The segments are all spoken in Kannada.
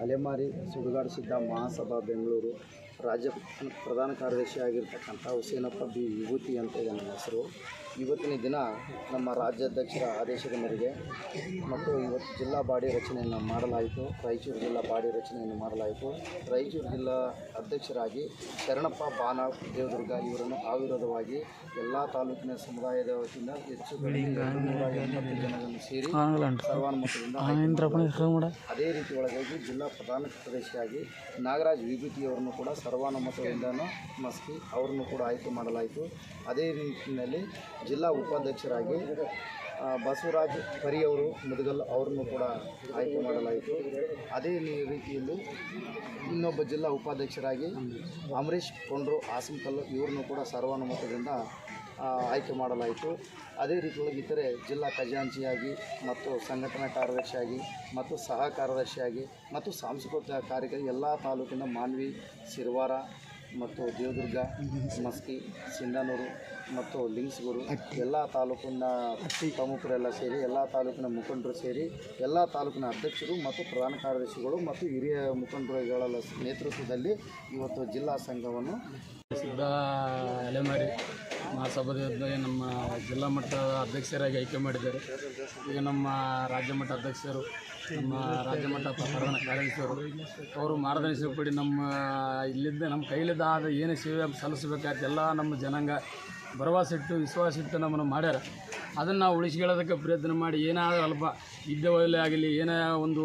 ಅಲೆಮಾರಿ ಸುಡುಗಾಡು ಸಿದ್ಧ ಮಹಾಸಭಾ ಬೆಂಗಳೂರು. ರಾಜ್ಯ ಪ್ರಧಾನ ಕಾರ್ಯದರ್ಶಿ ಆಗಿರ್ತಕ್ಕಂಥ ಹುಸೇನಪ್ಪ ಬಿ. ವಿಭೂತಿ ಅಂತ ಇದೆ ನನ್ನ ಹೆಸರು. ಇವತ್ತಿನ ದಿನ ನಮ್ಮ ರಾಜ್ಯಾಧ್ಯಕ್ಷರ ಆದೇಶದ ಮೇರೆಗೆ ಮತ್ತು ಇವತ್ತು ಜಿಲ್ಲಾ ಬಾಡಿ ರಚನೆಯನ್ನು ಮಾಡಲಾಯಿತು. ರಾಯಚೂರು ಜಿಲ್ಲಾ ಬಾಡಿ ರಚನೆಯನ್ನು ಮಾಡಲಾಯಿತು. ರಾಯಚೂರು ಜಿಲ್ಲಾ ಅಧ್ಯಕ್ಷರಾಗಿ ಶರಣಪ್ಪ ಬಾನ ದೇವದುರ್ಗ ಇವರನ್ನು ಅವಿರೋಧವಾಗಿ ಎಲ್ಲ ತಾಲೂಕಿನ ಸಮುದಾಯದ ವತಿಯಿಂದ ಹೆಚ್ಚು ಕಡಿಮೆ ಎರಡು ನೂರ ಎಂಬತ್ತು ಜನರನ್ನು ಸೇರಿ ಸರ್ವಾನುಮತದಿಂದ ಅದೇ ರೀತಿ ಒಳಗಾಗಿ ಜಿಲ್ಲಾ ಪ್ರಧಾನ ಕಾರ್ಯದರ್ಶಿಯಾಗಿ ನಾಗರಾಜ್ ವಿಭೂತಿಯವರನ್ನು ಕೂಡ ಸರ್ವಾನುಮತದಿಂದನೂ ಮಸ್ಕಿ ಅವ್ರನ್ನೂ ಕೂಡ ಆಯ್ಕೆ ಮಾಡಲಾಯಿತು. ಅದೇ ರೀತಿಯಲ್ಲಿ ಜಿಲ್ಲಾ ಉಪಾಧ್ಯಕ್ಷರಾಗಿ ಬಸವರಾಜ್ ಪರಿಯವರು ಮುದಗಲ್ ಅವ್ರನ್ನೂ ಕೂಡ ಆಯ್ಕೆ ಮಾಡಲಾಯಿತು. ಅದೇ ರೀತಿಯಲ್ಲಿ ಇನ್ನೊಬ್ಬ ಜಿಲ್ಲಾ ಉಪಾಧ್ಯಕ್ಷರಾಗಿ ಅಮರೀಶ್ ಕೊಂಡ್ರು ಆಸಂಕಲ್ ಇವ್ರನ್ನೂ ಕೂಡ ಸರ್ವಾನುಮತದಿಂದ ಆಯ್ಕೆ ಮಾಡಲಾಯಿತು. ಅದೇ ರೀತಿಯೊಳಗೆ ಇತರೆ ಜಿಲ್ಲಾ ಖಜಾಂಚಿಯಾಗಿ ಮತ್ತು ಸಂಘಟನಾ ಕಾರ್ಯದರ್ಶಿಯಾಗಿ ಮತ್ತು ಸಹ ಕಾರ್ಯದರ್ಶಿಯಾಗಿ ಮತ್ತು ಸಾಂಸ್ಕೃತಿಕ ಕಾರ್ಯಕ್ರಮ ಎಲ್ಲ ತಾಲೂಕಿನ ಮಾನ್ವಿ, ಸಿರ್ವಾರ ಮತ್ತು ದೇವದುರ್ಗ, ಮಸ್ಕಿ, ಸಿಂಧನೂರು ಮತ್ತು ಲಿಂಗ್ಸ್ಗೂರು ಎಲ್ಲ ತಾಲೂಕಿನ ಪ್ರಮುಖರೆಲ್ಲ ಸೇರಿ ಎಲ್ಲ ತಾಲೂಕಿನ ಮುಖಂಡರು ಸೇರಿ ಎಲ್ಲ ತಾಲೂಕಿನ ಅಧ್ಯಕ್ಷರು ಮತ್ತು ಪ್ರಧಾನ ಕಾರ್ಯದರ್ಶಿಗಳು ಮತ್ತು ಹಿರಿಯ ಮುಖಂಡರುಗಳ ನೇತೃತ್ವದಲ್ಲಿ ಇವತ್ತು ಜಿಲ್ಲಾ ಸಂಘವನ್ನು ಸಿದ್ಧ ಅಲೆಮಾರಿ. ಮಹಾಸಭಾದಲ್ಲಿ ನಮ್ಮ ಜಿಲ್ಲಾ ಮಟ್ಟದ ಅಧ್ಯಕ್ಷರಾಗಿ ಆಯ್ಕೆ ಮಾಡಿದ್ದಾರೆ. ಈಗ ನಮ್ಮ ರಾಜ್ಯ ಮಟ್ಟ ಅಧ್ಯಕ್ಷರು, ನಮ್ಮ ರಾಜ್ಯ ಮಟ್ಟ ಪ್ರಧಾನ ಕಾರ್ಯದರ್ಶಿಯವರು, ಅವರು ಮಾರ್ಗದರ್ಶನ ಪಡಿ ನಮ್ಮ ಇಲ್ಲಿದ್ದ ನಮ್ಮ ಕೈಲಿದ್ದ ಆದ ಏನೇ ಸೇವೆ ಸಲ್ಲಿಸಬೇಕಾದ ಎಲ್ಲ ನಮ್ಮ ಜನಾಂಗ ಭರವಸೆ ಇಟ್ಟು ವಿಶ್ವಾಸ ಇಟ್ಟು ನಮ್ಮನ್ನು ಮಾಡ್ಯಾರ. ಅದನ್ನು ನಾವು ಉಳಿಸ್ಕೊಳ್ಳೋದಕ್ಕೆ ಪ್ರಯತ್ನ ಮಾಡಿ ಏನಾದರೂ ಅಲ್ಪ ಇದ್ದವಲ್ಲೇ ಆಗಲಿ, ಏನೇ ಒಂದು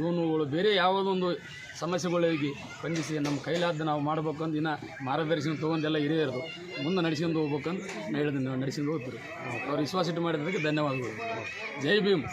ಲೋನುಗಳು, ಬೇರೆ ಯಾವುದೊಂದು ಸಮಸ್ಯೆಗಳಿಗೆ ಸ್ಪಂದಿಸಿ ನಮ್ಮ ಕೈಲಾದ ನಾವು ಮಾಡಬೇಕು ಅಂತ ಇನ್ನು ಮಾರ್ಗದರ್ಶನ ತೊಗೊಂಡೆಲ್ಲ ಹಿರಿಯರದು. ಮುಂದೆ ನಡೆಸ್ಕೊಂಡು ಹೋಗ್ಬೇಕಂತ ಹೇಳಿದ್ದೀನಿ ಹೇಳಿದೆ, ನಾವು ನಡೆಸ್ಕೊಂಡು ಹೋಗ್ತೀರಿ ಅವ್ರು ವಿಶ್ವಾಸ ಇಟ್ಟು ಮಾಡಿದ್ದಕ್ಕೆ ಧನ್ಯವಾದಗಳು. ಜೈ ಭೀಮ್.